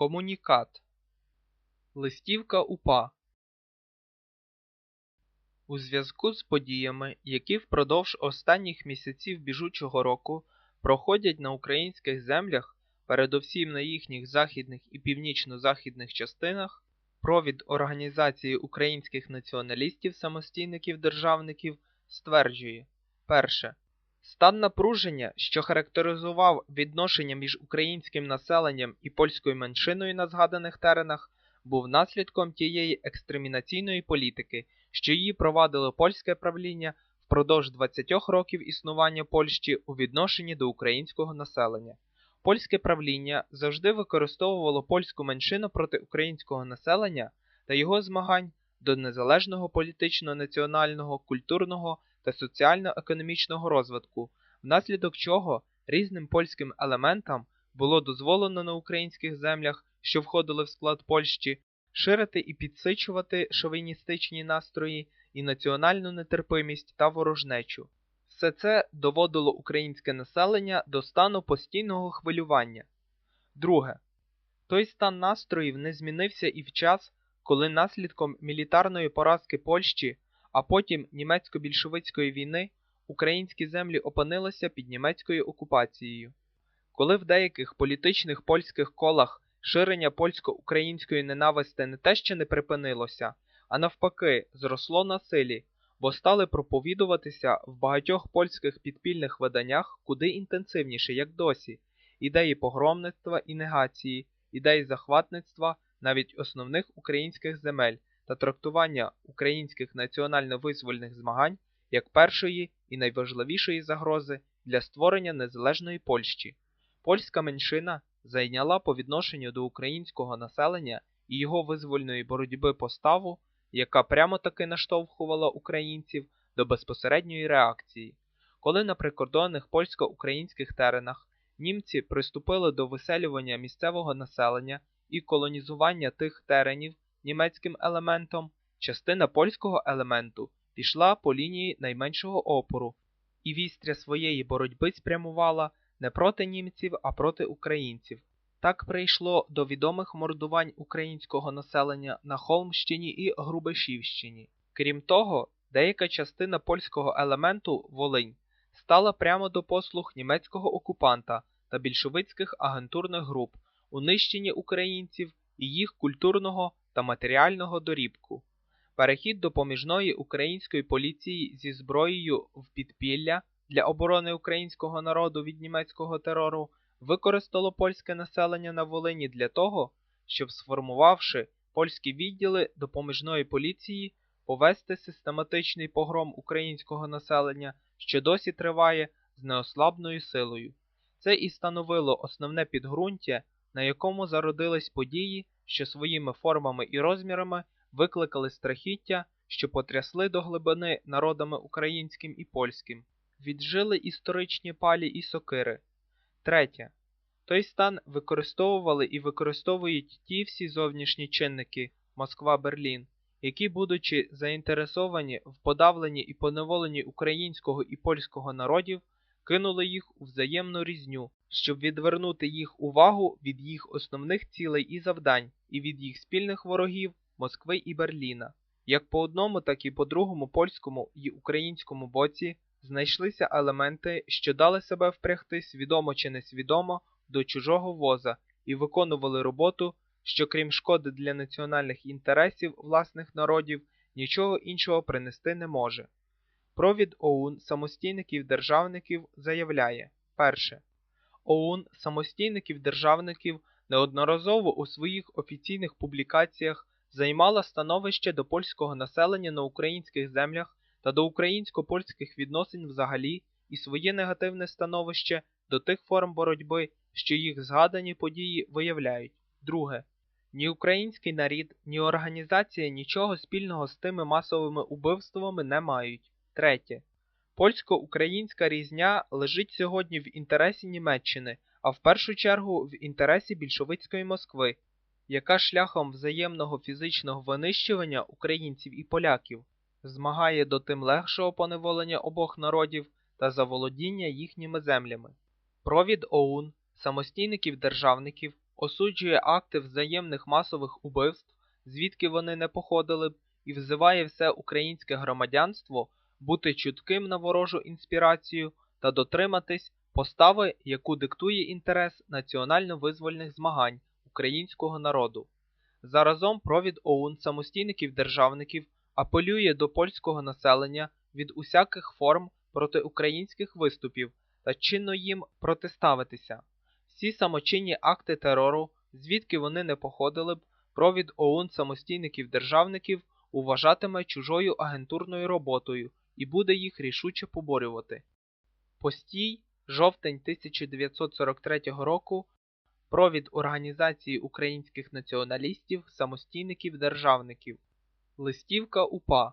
Комунікат. Листівка УПА. У зв'язку з подіями, які впродовж останніх місяців біжучого року проходять на українських землях, передовсім на їхніх західних і північно-західних частинах, провід Організації українських націоналістів-самостійників-державників стверджує. Перше. Стан напруження, що характеризував відношення між українським населенням і польською меншиною на згаданих теренах, був наслідком тієї екстремінаційної політики, що її провадило польське правління впродовж 20 років існування Польщі у відношенні до українського населення. Польське правління завжди використовувало польську меншину проти українського населення та його змагань до незалежного політично-національного, культурного та соціально-економічного розвитку, внаслідок чого різним польським елементам було дозволено на українських землях, що входили в склад Польщі, ширити і підсичувати шовіністичні настрої і національну нетерпимість та ворожнечу. Все це доводило українське населення до стану постійного хвилювання. Друге, той стан настроїв не змінився і в час, коли наслідком мілітарної поразки Польщі а потім німецько-більшовицької війни українські землі опинилися під німецькою окупацією. Коли в деяких політичних польських колах ширення польсько-української ненависти не те що не припинилося, а навпаки, зросло на силі, бо стали проповідуватися в багатьох польських підпільних виданнях куди інтенсивніше, як досі, ідеї погромництва і негації, ідеї захватництва навіть основних українських земель та трактування українських національно-визвольних змагань як першої і найважливішої загрози для створення незалежної Польщі. Польська меншина зайняла по відношенню до українського населення і його визвольної боротьби поставу, яка прямо таки наштовхувала українців до безпосередньої реакції. Коли на прикордонних польсько-українських теренах німці приступили до виселювання місцевого населення і колонізування тих теренів німецьким елементом, частина польського елементу пішла по лінії найменшого опору і вістря своєї боротьби спрямувала не проти німців, а проти українців. Так прийшло до відомих мордувань українського населення на Холмщині і Грубешівщині. Крім того, деяка частина польського елементу Волинь стала прямо до послуг німецького окупанта та більшовицьких агентурних груп у нищенні українців і їх культурного та матеріального дорібку. Перехід допоміжної української поліції зі зброєю в підпілля для оборони українського народу від німецького терору використало польське населення на Волині для того, щоб, сформувавши польські відділи допоміжної поліції, повести систематичний погром українського населення, що досі триває з неослабною силою. Це і становило основне підґрунтя, на якому зародились події, що своїми формами і розмірами викликали страхіття, що потрясли до глибини народами українським і польським, віджили історичні палі і сокири. Третє. Той стан використовували і використовують ті всі зовнішні чинники Москва Берлін, які, будучи заінтересовані в подавленні і поневоленні українського і польського народів, кинули їх у взаємну різню, щоб відвернути їх увагу від їх основних цілей і завдань, і від їх спільних ворогів Москви і Берліна. Як по одному, так і по другому польському і українському боці знайшлися елементи, що дали себе впрягти свідомо чи несвідомо до чужого воза і виконували роботу, що крім шкоди для національних інтересів власних народів, нічого іншого принести не може. Провід ОУН самостійників-державників заявляє перше. ОУН самостійників-державників неодноразово у своїх офіційних публікаціях займала становище до польського населення на українських землях та до українсько-польських відносин взагалі і своє негативне становище до тих форм боротьби, що їх згадані події виявляють. Друге. Ні український нарід, ні організація нічого спільного з тими масовими убивствами не мають. Третє. Польсько-українська різня лежить сьогодні в інтересі Німеччини, а в першу чергу в інтересі більшовицької Москви, яка шляхом взаємного фізичного винищування українців і поляків змагає до тим легшого поневолення обох народів та заволодіння їхніми землями. Провід ОУН, самостійників державників осуджує акти взаємних масових убивств, звідки вони не походили б, і взиває все українське громадянство бути чутким на ворожу інспірацію та дотриматись постави, яку диктує інтерес національно-визвольних змагань українського народу. Заразом провід ОУН самостійників-державників апелює до польського населення від усяких форм протиукраїнських виступів та чинно їм протиставитися. Всі самочинні акти терору, звідки вони не походили б, провід ОУН самостійників-державників уважатиме чужою агентурною роботою і буде їх рішуче поборювати. Постій, жовтень 1943 року, провід Організації українських націоналістів, самостійників-державників, листівка УПА